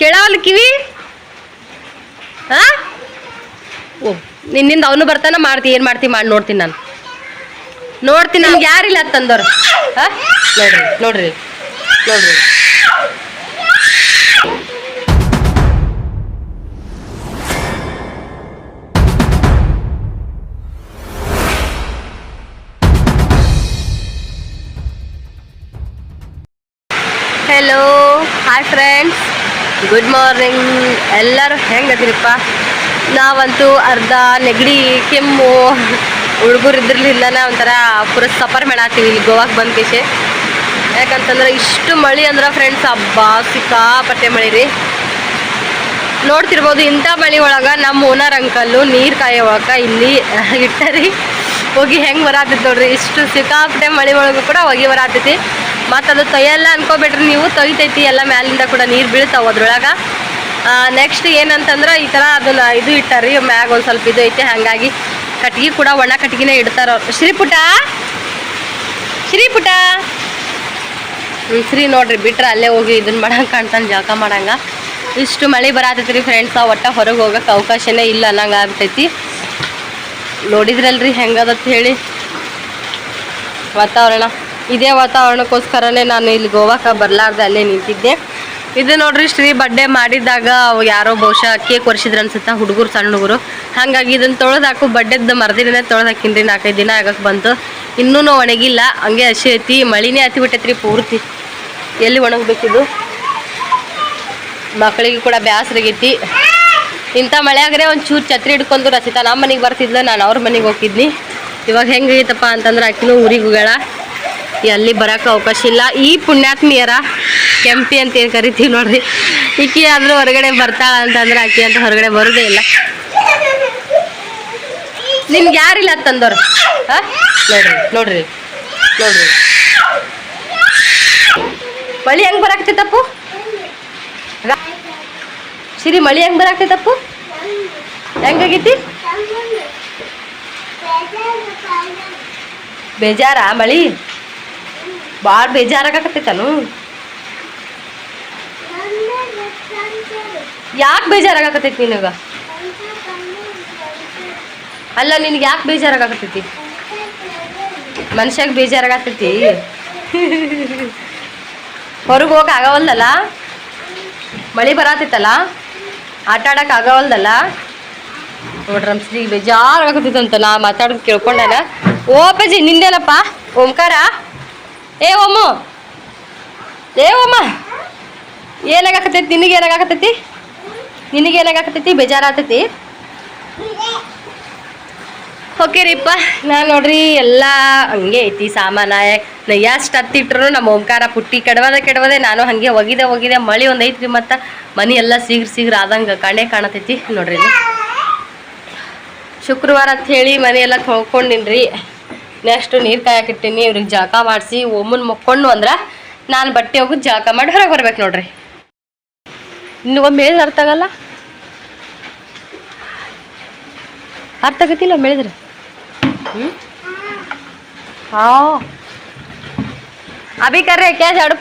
ಕೇಳವಲ್ಲ ಕಿವಿ? ಹಾ ಓ, ನಿನ್ನಿಂದ ಅವನು ಬರ್ತಾನ, ಮಾಡ್ತಿ, ಏನು ಮಾಡ್ತಿ ಮಾಡಿ ನೋಡ್ತೀನಿ ನಾನು. ನೋಡ್ತೀನಿ, ನಮ್ಗೆ ಯಾರಿಲ್ಲ ತಂದವ್ರು. ಹಾ ನೋಡ್ರಿ ನೋಡ್ರಿ ನೋಡ್ರಿ. ಹಾಯ್ ಫ್ರೆಂಡ್ಸ್ ಗುಡ್ ಮಾರ್ನಿಂಗ್ ಎಲ್ಲರೂ ಹೆಂಗದಿರಿಪ್ಪ ನಾವಂತೂ ಅರ್ಧ ನೆಗಡಿ, ಕೆಮ್ಮು, ಹುಡುಗರು ಇದ್ರಲಿಲ್ಲನ ಒಂಥರ ಪುರ ಸಫರ್ ಮಾಡಾತೀವಿ ಇಲ್ಲಿ ಗೋವಾಕ್ಕೆ ಬಂದ ಕೇಶೆ ಯಾಕಂತಂದ್ರೆ ಇಷ್ಟು ಮಳೆ ಅಂದ್ರೆ ಫ್ರೆಂಡ್ಸ್ ಹಬ್ಬ, ಸಿಕ್ಕಾಪಟ್ಟೆ ಮಳೆ ರೀ. ನೋಡ್ತಿರ್ಬೋದು ಇಂಥ ಮಳೆ ಒಳಗೆ ನಮ್ಮ ಓನರ್ ಅಂಕಲ್ಲು ನೀರು ಕಾಯೋವಾಗ ಇಲ್ಲಿ ಇಟ್ಟರಿ. ಹೋಗಿ ಹೆಂಗೆ ಬರಾತೈತಿ ನೋಡ್ರಿ, ಇಷ್ಟು ಸಿಕ್ಕಾಪಟ್ಟೆ ಮಳೆ ಒಳಗೂ ಕೂಡ ಹೋಗಿ ಬರಾತೈತಿ. ಮತ್ತು ಅದು ತೊಯ್ಯಲ್ಲ ಅನ್ಕೋಬೇಡ್ರಿ ನೀವು ತೊಯ್ತೈತಿ, ಎಲ್ಲ ಮ್ಯಾಲಿಂದ ಕೂಡ ನೀರು ಬೀಳ್ತಾವೆ ಅದ್ರೊಳಗೆ. ನೆಕ್ಸ್ಟ್ ಏನಂತಂದ್ರೆ ಈ ಥರ ಅದನ್ನ ಇದು ಇಟ್ಟಾರಿ ಮ್ಯಾಗ ಒಂದು ಸ್ವಲ್ಪ ಇದು ಐತೆ, ಹಾಗಾಗಿ ಕಟ್ಗೆ ಕೂಡ ಒಣ ಕಟ್ಗಿನೇ ಇಡ್ತಾರ ಶ್ರೀಪುಟ ಶ್ರೀಪುಟ ಶ್ರೀ ನೋಡ್ರಿ, ಬಿಟ್ರೆ ಅಲ್ಲೇ ಹೋಗಿ ಇದನ್ನ ಮಾಡಂಗೆ ಕಾಣ್ತಾನೆ, ಜಳಕ ಮಾಡಂಗ. ಇಷ್ಟು ಮಳೆ ಬರಾತೈತಿ ಫ್ರೆಂಡ್ಸ್ ಒಟ್ಟ ಹೊರಗೆ ಹೋಗಕ್ಕೆ ಅವಕಾಶನೇ ಇಲ್ಲ ಅನ್ನಂಗೆ ಆಗ್ತೈತಿ ನೋಡಿದ್ರಲ್ರಿ ಹೆಂಗದತ್ ಹೇಳಿ. ವಾತಾವರಣ. ಇದೇ ವಾತಾವರಣಕ್ಕೋಸ್ಕರನೇ ನಾನು ಇಲ್ಲಿ ಗೋವಾಕ್ಕೆ ಬರಲಾರ್ದೆ ಅಲ್ಲೇ ನಿಂತಿದ್ದೆ. ಇದು ನೋಡ್ರಿ, ಶ್ರೀ ಬಡ್ಡೆ ಮಾಡಿದಾಗ ಯಾರೋ ಬಹುಶಃ ಕೇಕ್ ಒರೆಸಿದ್ರು ಅನ್ಸುತ್ತಾ, ಹುಡುಗರು ಸಣ್ಣ ಹುಡುಗರು. ಹಾಗಾಗಿ ಇದನ್ನ ತೊಳೆದಾಕು, ಬಡ್ಡೆದ್ದು ಮರ್ದಿನೇ ತೊಳೆದು ಹಾಕಿನ್ರಿ ನಾಲ್ಕೈದು ದಿನ ಆಗಕ್ಕೆ ಬಂತು. ಇನ್ನೂ ಒಣಗಿಲ್ಲ, ಹಂಗೆ ಹಸಿ ಐತಿ ಮಳಿನೇ ಹತ್ತಿ ಬಿಟ್ಟೈತ್ರಿ ಪೂರ್ತಿ. ಎಲ್ಲಿ ಒಣಗಬೇಕಿದು? ಮಕ್ಕಳಿಗೆ ಕೂಡ ಬ್ಯಾಸ್ರಾಗೈತಿ ಇಂಥ ಮಳೆ ಒಂದು ಚೂರು ಛತ್ರಿ ಹಿಡ್ಕೊಂಡು ರಚಿತಾ. ನಮ್ಮ ಮನೆಗೆ ಬರ್ತಿದ್ಲು, ನಾನು ಅವ್ರ ಮನೆಗೆ ಹೋಗಿದ್ನಿ ಇವಾಗ ಹೆಂಗೈತಪ್ಪ ಅಂತಂದ್ರೆ ಆಕಿನೂ ಊರಿಗೆ ಹೋಗ್ಯಾಳ. ಎಲ್ಲಿ ಬರೋಕೆ ಅವಕಾಶ ಇಲ್ಲ. ಈ ಪುಣ್ಯಾತ್ಮಿಯರ ಕೆಂಪಿ ಅಂತ ಏನು ಕರಿತೀವಿ ನೋಡ್ರಿ. ಈಕಿ ಆದರೂ ಹೊರಗಡೆ ಬರ್ತಾಳ ಅಂತಂದ್ರೆ ಆಕಿ ಅಂತ ಹೊರಗಡೆ ಬರೋದೇ ಇಲ್ಲ. ನಿಮ್ಗೆ ಯಾರಿಲ್ಲ ತಂದವ್ರು ಹಾಂ? ನೋಡ್ರಿ ನೋಡ್ರಿ ನೋಡ್ರಿ. ಮಳಿ ಹೆಂಗೆ ಬರಾಕ್ತೈತಪ್ಪು ಸಿರಿ, ಮಳಿ ಹೆಂಗೆ ಬರಾಕ್ತೈತಪ್ಪು ಹೆಂಗಾಗೈತಿ? ಬೇಜಾರ ಮಳಿ? ಭಾಳ ಬೇಜಾರಾಗತ್ತೈತನು ಯಾಕೆ ಬೇಜಾರಾಗತ್ತೈತಿ ನಿನಗ? ಅಲ್ಲ, ನಿನಗೆ ಯಾಕೆ ಬೇಜಾರಾಗತ್ತೈತಿ ಮನುಷ್ಯಾಗ ಬೇಜಾರಾಗತ್ತೈತಿ ಹೊರಗೆ ಹೋಗಕ್ಕೆ ಆಗವಲ್ದಲ್ಲ? ಮಳೆ ಬರತ್ತೈತಲ್ಲ ಆಟ ಆಡಕ್ಕೆ ಆಗವಲ್ದಲ್ಲ? ನೋಡ್ರಿ ಶ್ರೀ ಬೇಜಾರಾಗತ್ತೈತಂತ ನಾ ಮಾತಾಡೋದು ಕೇಳ್ಕೊಂಡಾನ. ಓ ನಿಂದೇನಪ್ಪ? ಓಂಕಾರ? ಏ ಓಮು. ಏ ಒಮ್ಮ ಏನಾಗತ್ತೈತಿ ನಿನಗೆ ಏನಾಗತ್ತೈತಿ ನಿನಗೆ ಏನಾಗತ್ತೈತಿ ಬೇಜಾರಾಗ್ತೈತಿ ಓಕೆ ರೀಪ್ಪ ನಾನು ನೋಡ್ರಿ, ಎಲ್ಲ ಹಂಗೆ ಐತಿ ಸಾಮಾನ. ಎಷ್ಟು ಹತ್ತಿಟ್ರು ನಮ್ಮ ಓಂಕಾರ ಪುಟ್ಟಿ ಕೆಡವದೆ ಕೆಡವದೆ ನಾನು ಹಾಗೆ ಒಗಿದೆ ಒಗಿದೆ. ಮಳೆ ಒಂದು ಐತ್ರಿ ಮತ್ತು. ಮನೆ ಎಲ್ಲ ಸೀಗ್ರ ಸೀಗ್ರ ಆದಂಗೆ ಕಣೆ ಕಾಣತೈತಿ ನೋಡ್ರಿ ಶುಕ್ರವಾರ ಅಂತ ಹೇಳಿ ಮನೆಯೆಲ್ಲ ತೊಳ್ಕೊಂಡಿನ್ರಿ. ನೆಕ್ಸ್ಟ್ ನೀರು ಕಾಯಕಿಟ್ಟಿನಿ ಇವ್ರಿಗೆ ಜಳಕ ಮಾಡಿಸಿ, ಒಮ್ಮನ್ ಮುಕ್ಕೊಂಡು ಅಂದ್ರೆ ನಾನು ಬಟ್ಟೆ ಹೋಗಿ ಜಳಕ ಮಾಡಿ ಹೊರಗೆ ಬರ್ಬೇಕು ನೋಡ್ರಿ. ನಿನಗೊ ಮೇಲೆ ಅರ್ಥ ಆಗಲ್ಲ? ಅರ್ಥ ಆಗತ್ತಿಲ್ಲ ಮೇಳಿದ್ರೆ ಹ್ಞೂ ಹಾ. ಅಭಿ ಕರ್ರೆ, ಕ್ಯಾ ಜಾಡು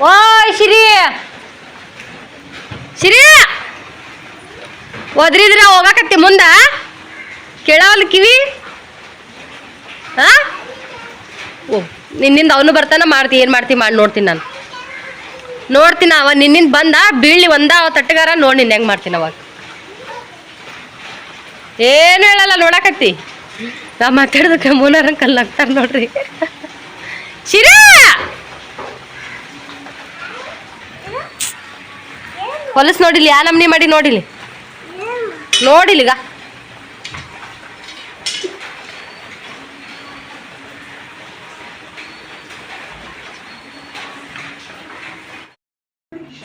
ಓ ಓಯ್, ಶ್ರೀ! ಶ್ರೀ ಒದ್ರಿದ್ರ ಹೋಗಕತ್ತಿ ಮುಂದ? ಕೇಳವಲ್ ಕಿವಿ? ಹಾ ಓ, ನಿನ್ನಿಂದ ಅವನು ಬರ್ತಾನ, ಮಾಡ್ತಿ, ಏನು ಮಾಡ್ತಿ ಮಾಡಿ ನೋಡ್ತೀನಿ ನಾನು. ನೋಡ್ತೀನಿ ಅವ, ನಿನ್ನಿಂದ ಬಂದ ಬೀಳಿ ಒಂದ ತಟ್ಟಗಾರ ನೋಡಿ ನಿನ್ನ ಹೆಂಗೆ ಮಾಡ್ತೀನಿ ಅವಾಗ. ಏನು ಹೇಳಲ್ಲ ನೋಡಕತ್ತಿ? ನಾ ಮಾತಾಡೋದಕ್ಕೆ ಮೂನಾರಂಗ್ ಕಲ್ಲಾಗ್ತಾರೆ ನೋಡ್ರಿ. ಶಿರಾ ಹೊಲಸ್ ನೋಡಿಲಿ, ಯಾ ನಮ್ನಿ ಮಾಡಿ ನೋಡಿಲಿ? ನೋಡಿಲಿಗ?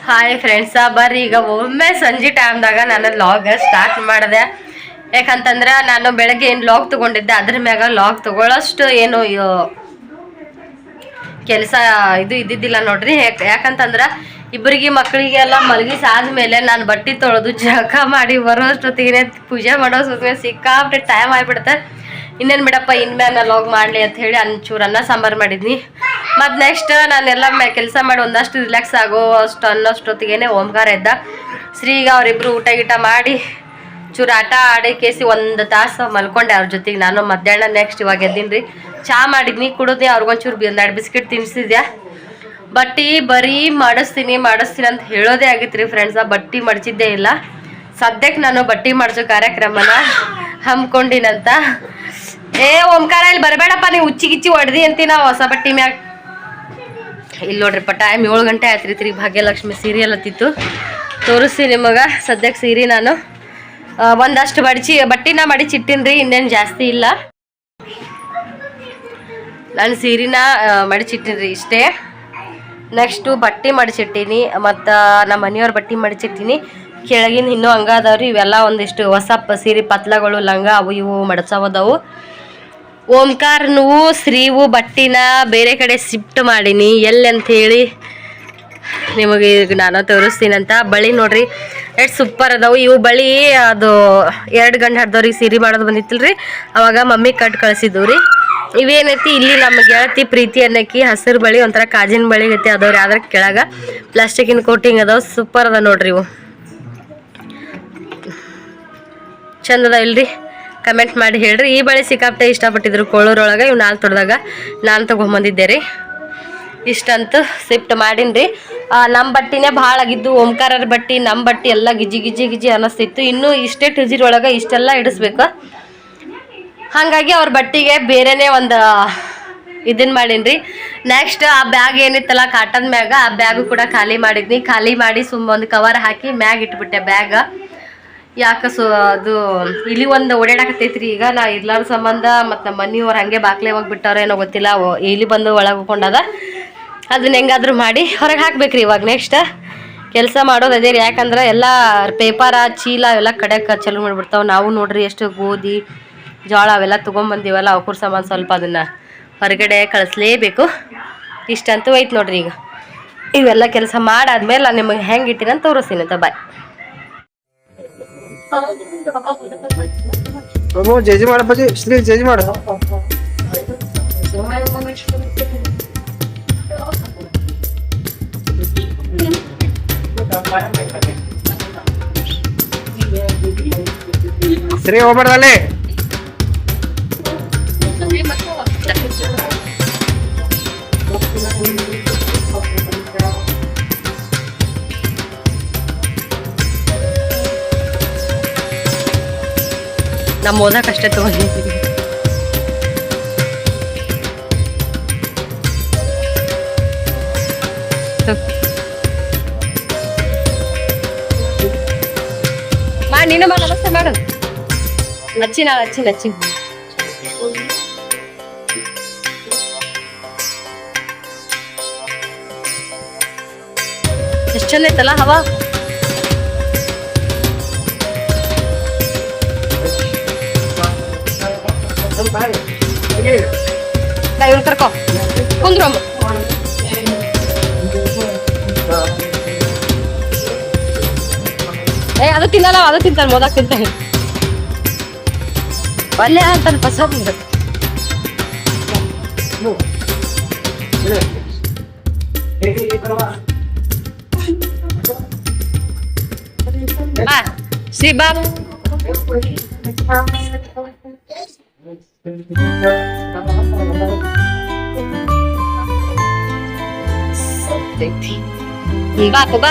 ಹಾಯ್ ಫ್ರೆಂಡ್ಸ ಬರ್ರಿ ಈಗ ಒಮ್ಮೆ ಸಂಜೆ ಟೈಮ್ದಾಗ ನಾನು ಲಾಗ್ ಸ್ಟಾರ್ಟ್ ಮಾಡಿದೆ. ಯಾಕಂತಂದ್ರೆ ನಾನು ಬೆಳಗ್ಗೆ ಏನು ಲಾಗ್ ತಗೊಂಡಿದ್ದೆ, ಅದ್ರ ಮ್ಯಾಗ ಲಾಗ್ ತೊಗೊಳ್ಳೋಷ್ಟು ಏನು ಕೆಲಸ ಇದು ಇದ್ದಿದ್ದಿಲ್ಲ ನೋಡ್ರಿ. ಯಾಕ್- ಯಾಕಂತಂದ್ರ ಇಬ್ಬರಿಗೆ ಮಕ್ಕಳಿಗೆಲ್ಲ ಮಲಗಿಸಿ ಆದ್ಮೇಲೆ ನಾನು ಬಟ್ಟೆ ತೊಳೆದು ಜಳಕ ಮಾಡಿ ಬರೋಷ್ಟೊತ್ತಿಗೆ ಪೂಜೆ ಮಾಡೋ ಅಷ್ಟೊತ್ತಿಗೆ ಸಿಕ್ಕಾಪಟ್ಟೆ ಟೈಮ್ ಆಗಿಬಿಡುತ್ತೆ. ಇನ್ನೇನು ಬಿಡಪ್ಪ ಇನ್ಮೇಲೆ ಲಾಗ್ ಮಾಡಲಿ ಅಂತ ಹೇಳಿ ಅಂಚೂರು ಅನ್ನ ಸಾಂಬಾರು ಮಾಡಿದ್ನಿ. ಮತ್ತು ನೆಕ್ಸ್ಟ್ ನಾನೆಲ್ಲ ಕೆಲಸ ಮಾಡಿ ಒಂದಷ್ಟು ರಿಲ್ಯಾಕ್ಸ್ ಆಗೋ ಅಷ್ಟು ಅನ್ನೋಷ್ಟೊತ್ತಿಗೆ ಓಂಕಾರ ಇದ್ದ ಶ್ರೀಗ ಅವರಿಬ್ಬರು ಊಟ ಗೀಟ ಮಾಡಿ ಚೂರು ಆಟ ಆಡಿ ಕೇಸಿ ಒಂದು ತಾಸು ಮಲ್ಕೊಂಡೆ ಅವ್ರ ಜೊತೆಗೆ. ನಾನು ಮಧ್ಯಾಹ್ನ ನೆಕ್ಸ್ಟ್ ಇವಾಗ ಎದ್ದೀನಿ ಚಹಾ ಮಾಡಿದ್ನಿ, ಕುಡಿದ್ನಿ, ಅವ್ರಿಗೊಂಚೂರು ಒಂದೆರಡು ಬಿಸ್ಕಿಟ್ ತಿನ್ಸಿದ್ಯಾ? ಬಟ್ಟಿ ಬರೀ ಮಾಡಿಸ್ತೀನಿ ಮಾಡಿಸ್ತೀನಿ ಅಂತ ಹೇಳೋದೇ ಆಗಿತ್ತು ರೀ ಫ್ರೆಂಡ್ಸ ಬಟ್ಟಿ ಮಡ್ಚಿದ್ದೇ ಇಲ್ಲ. ಸದ್ಯಕ್ಕೆ ನಾನು ಬಟ್ಟಿ ಮಾಡಿಸೋ ಕಾರ್ಯಕ್ರಮನ ಹಮ್ಮಿಕೊಂಡಿನಂತ ಏ, ಓಂಕಾರ, ಇಲ್ಲಿ ಬರಬೇಡಪ್ಪ, ನೀವು ಉಚ್ಚಿ ಗಿಚ್ಚಿ ಹೊಡೆದಿ ಅಂತೀನ ಹೊಸ ಬಟ್ಟಿ ಮ್ಯಾಗ? ಇಲ್ಲಿ ನೋಡ್ರಿಪ್ಪ ಟೈಮ್ ಏಳು ಗಂಟೆ ಆಯ್ತು ರೀ ಭಾಗ್ಯಲಕ್ಷ್ಮಿ ಸೀರಿಯಲ್ ಹತ್ತಿತ್ತು. ತೋರಿಸ್ತೀನಿ ನಿಮಗೆ ಸದ್ಯಕ್ಕೆ ಸೀರೆ ನಾನು. ಒಂದಷ್ಟು ಬಡಿಸಿ ಬಟ್ಟಿನ ಮಡಿಚಿಟ್ಟಿನ್ರಿ ಇನ್ನೇನು ಜಾಸ್ತಿ ಇಲ್ಲ. ನಾನು ಸೀರಿನ ಮಡಿಚಿಟ್ಟಿನ್ರಿ ಇಷ್ಟೇ. ನೆಕ್ಸ್ಟು ಬಟ್ಟೆ ಮಡಿಚಿಟ್ಟೀನಿ ಮತ್ತು ನಮ್ಮ ಮನೆಯವ್ರ ಬಟ್ಟೆ ಮಡಿಚಿಟ್ಟಿನಿ ಕೆಳಗಿನ ಇನ್ನೂ ಹಂಗ ಅದಾವ್ರಿ, ಇವೆಲ್ಲ ಒಂದಿಷ್ಟು ಹೊಸ ಸೀರೆ ಪತ್ಲಗಳು ಲಂಗ ಅವು ಇವು ಮಡಚವದವು. ಓಂಕಾರನೂ ಶ್ರೀವು ಬಟ್ಟಿನ ಬೇರೆ ಕಡೆ ಶಿಫ್ಟ್ ಮಾಡೀನಿ. ಎಲ್ಲಿ ಅಂತ ಹೇಳಿ, ನಿಮಗೆ ನಾನು ತೋರಿಸ್ತೀನಂತ. ಬಳಿ ನೋಡ್ರಿ ಎಷ್ಟು ಸೂಪರ್ ಅದಾವು. ಇವು ಬಳಿ ಅದು ಎರಡು ಗಂಟೆ ಹಡ್ದವ್ರಿಗೆ ಸೀರೆ ಮಾಡೋದು ಬಂದಿತ್ತಲ್ರಿ. ಅವಾಗ ಮಮ್ಮಿ ಕಟ್ ಕಳ್ಸಿದ್ವು ರೀ. ಇವೇನೈತಿ, ಇಲ್ಲಿ ನಮ್ಮ ಗೆಳತಿ ಪ್ರೀತಿ ಅನ್ನಕ್ಕಿ ಹಸಿರು ಬಳಿ, ಒಂಥರ ಕಾಜಿನ ಬಳಿ ಐತಿ ಅದಾವ್ರಿ. ಅದ್ರ ಕೆಳಗ ಪ್ಲಾಸ್ಟಿಕಿನ ಕೋಟಿಂಗ್ ಅದಾವ. ಸೂಪರ್ ಅದ ನೋಡ್ರಿ ಇವು. ಚಂದ ಅದ ಇಲ್ರಿ. ಕಮೆಂಟ್ ಮಾಡಿ ಹೇಳ್ರಿ. ಈ ಬಳಿ ಸಿಕ್ಕಾಪಟ್ಟೆ ಇಷ್ಟಪಟ್ಟಿದ್ರು ಕೋಳೂರೊಳಗೆ. ಇವು ನಾಲ್ಕು ತೊಡ್ದಾಗ ನಾನು ತಗೊಂಬಂದಿದ್ದೆ ರೀ. ಇಷ್ಟಂತೂ ಶಿಫ್ಟ್ ಮಾಡೀನಿ ನಮ್ಮ ಬಟ್ಟಿನೇ ಭಾಳ ಆಗಿದ್ದು ಓಂಕಾರರ ಬಟ್ಟಿ ನಮ್ಮ ಬಟ್ಟಿ ಎಲ್ಲ ಗಿಜಿ ಗಿಜಿ ಗಿಜಿ ಅನ್ನಿಸ್ತಿತ್ತು ಇನ್ನೂ ಇಷ್ಟೇ ಟುಜಿರೊಳಗೆ ಇಷ್ಟೆಲ್ಲ ಇಡಿಸ್ಬೇಕು. ಹಾಗಾಗಿ ಅವ್ರ ಬಟ್ಟಿಗೆ ಬೇರೆನೇ ಒಂದು ಇದನ್ನು ಮಾಡೀನಿ ನೆಕ್ಸ್ಟ್ ಆ ಬ್ಯಾಗ್ ಏನಿತ್ತಲ್ಲ ಕಾಟನ್ ಮ್ಯಾಗ, ಆ ಬ್ಯಾಗು ಕೂಡ ಖಾಲಿ ಮಾಡಿದ್ನಿ. ಖಾಲಿ ಮಾಡಿ ಸುಮ್ಮ ಒಂದು ಕವರ್ ಹಾಕಿ ಮ್ಯಾಗ್ ಇಟ್ಬಿಟ್ಟೆ ಬ್ಯಾಗ. ಯಾಕೆ ಸೊ, ಅದು ಇಲ್ಲಿ ಒಂದು ಓಡಾಡಕತ್ತೈತ್ರಿ ಈಗ. ನಾ ಇರ್ಲಾರ ಸಂಬಂಧ ಮತ್ತು ನಮ್ಮ ಮನೆಯವ್ರು ಹಾಗೆ ಬಾಕ್ಲೆ ಹೋಗಿಬಿಟ್ಟವ್ರೇನೋ ಗೊತ್ತಿಲ್ಲ. ಇಲ್ಲಿ ಬಂದು ಒಳಗೆ ಹೋಗ್ಕೊಂಡದ ಅದನ್ನ ಹೆಂಗಾದ್ರೂ ಮಾಡಿ ಹೊರಗೆ ಹಾಕ್ಬೇಕ್ರಿ ಇವಾಗ ನೆಕ್ಸ್ಟ್ ಕೆಲಸ ಮಾಡೋದು ಅದೇ ರೀ, ಯಾಕಂದ್ರೆ ಎಲ್ಲ ಪೇಪರ ಚೀಲ ಅವೆಲ್ಲ ಕಡೆಗೆ ಚಲು ಮಾಡಿಬಿಡ್ತಾವೆ. ನಾವು ನೋಡ್ರಿ ಎಷ್ಟು ಗೋಧಿ, ಜೋಳ ಅವೆಲ್ಲ ತೊಗೊಂಬಂದಿವಲ್ಲ ಅವ್ಕುರ್ ಸಾಮಾನು ಸ್ವಲ್ಪ ಅದನ್ನು ಹೊರಗಡೆ ಕಳಿಸ್ಲೇಬೇಕು. ಇಷ್ಟಂತೂ ಐತೆ ನೋಡ್ರಿ ಈಗ. ಇವೆಲ್ಲ ಕೆಲಸ ಮಾಡಾದ್ಮೇಲೆ ನಾನು ನಿಮಗೆ ಹೆಂಗೆ ಇಟ್ಟಿನ ಅಂತ ತೋರಿಸ್ತೀನಿ ಅಂತ ಬಾಯ್. ಜಜಿ ಮಾಡಿ ಶ್ರೀ ಜಜಿ ಮಾಡು. ಶ್ರೀ ಹೋಗ್ಬಾರ್ದಲ್ಲಿ ನಮ್ಮ ಓದಕ್ಕಷ್ಟೇ ತೊಗೊಂಡಿದ್ದೀವಿ ಮಾ ನೀನು ಮಾ ನಮಸ್ತೆ ಮಾಡು ಹಚ್ಚಿ ನಾ ಹಚ್ಚಿ ಹಚ್ಚಿ ಎಷ್ಟು ಚಂದ ಐತಲ್ಲ ಹವಾ ನಾ ಇವ್ನು ಕರ್ಕೊ ಕುಂದ್ರು ಏ ಅದು ತಿನ್ನಲ್ಲ ಅದು ತಿಂತಾನೆ ಮೊದಲು ತಿಂತಾನೆ ಒಳ್ಳೆ ಅಂತಾನೆ ಪಸಂದ್ ಬಾ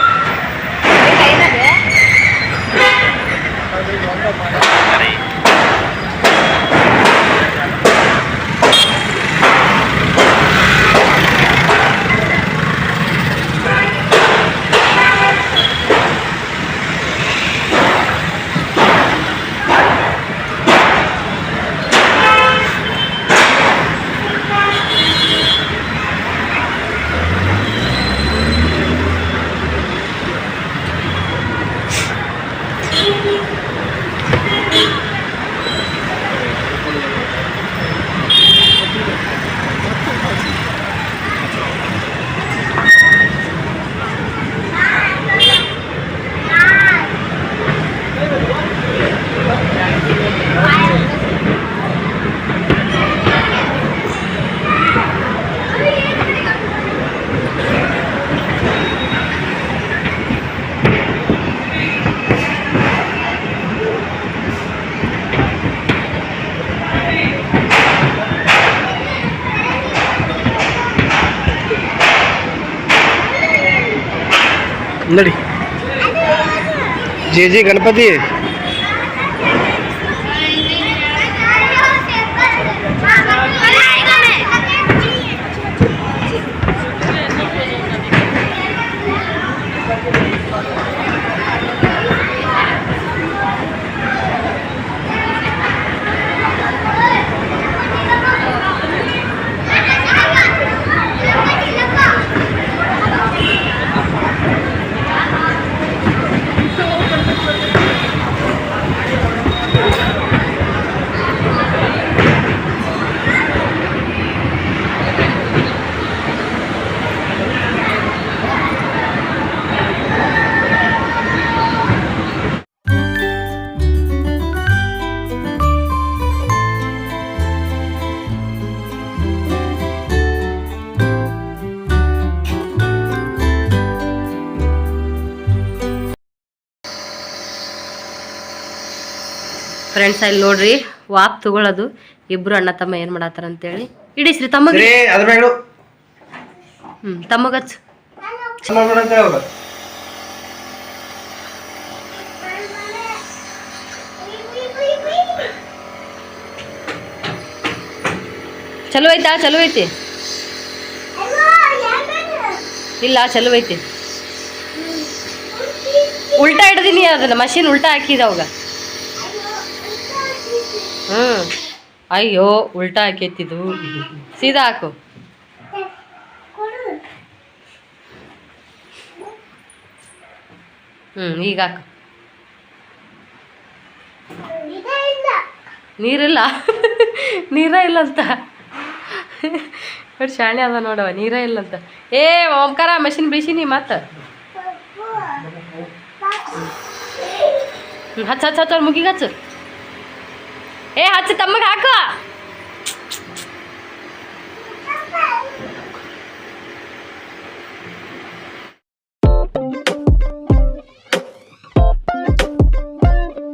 नड़ी जे जे गणपति ಫ್ರೆಂಡ್ಸ್ ಅಲ್ಲಿ ನೋಡ್ರಿ ವಾಪ್ ತಗೊಳ್ಳೋದು ಇಬ್ರು ಅಣ್ಣ ತಮ್ಮ ಏನ್ ಮಾಡತ್ತಾರ ಅಂತೇಳಿ. ಇಡಿಸ್ರಿ ಶ್ರೀ ತಮ್ಮಗೆ. ಹ್ಮ್ ತಮ್ಮಗ. ಚಲೋ ಐತಾ? ಚಲೋ ಐತಿ? ಇಲ್ಲ ಚಲೋ ಐತಿ. ಉಲ್ಟಾ ಹಿಡ್ದೀನಿ ಅದನ್ನ ಮಷೀನ್ ಉಲ್ಟಾ ಹಾಕಿದ ಅವಾಗ. ಹ್ಮ್. ಅಯ್ಯೋ, ಉಲ್ಟಾ ಹಾಕೈತಿದು. ಸೀದಾ ಹಾಕು. ಹ್ಮ್, ಈಗ ಹಾಕು. ನೀರಿಲ್ಲ. ನೀರ ಇಲ್ಲ ಅಂತ ನೋಡಿ, ಶಾಣೆ ಅದ ನೋಡವ ನೀರ ಇಲ್ಲ ಅಂತ ಏ, ಓಂಕಾರ, ಮಷಿನ್ ಬಿಸಿನಿ ಮತ್ತ. ಹಚ್ಚ ಹಚ್ಚ ಹಚ್ಚ ಮುಗಿಗೆ ಹಚ್ಚು. Eh, 这怎么开去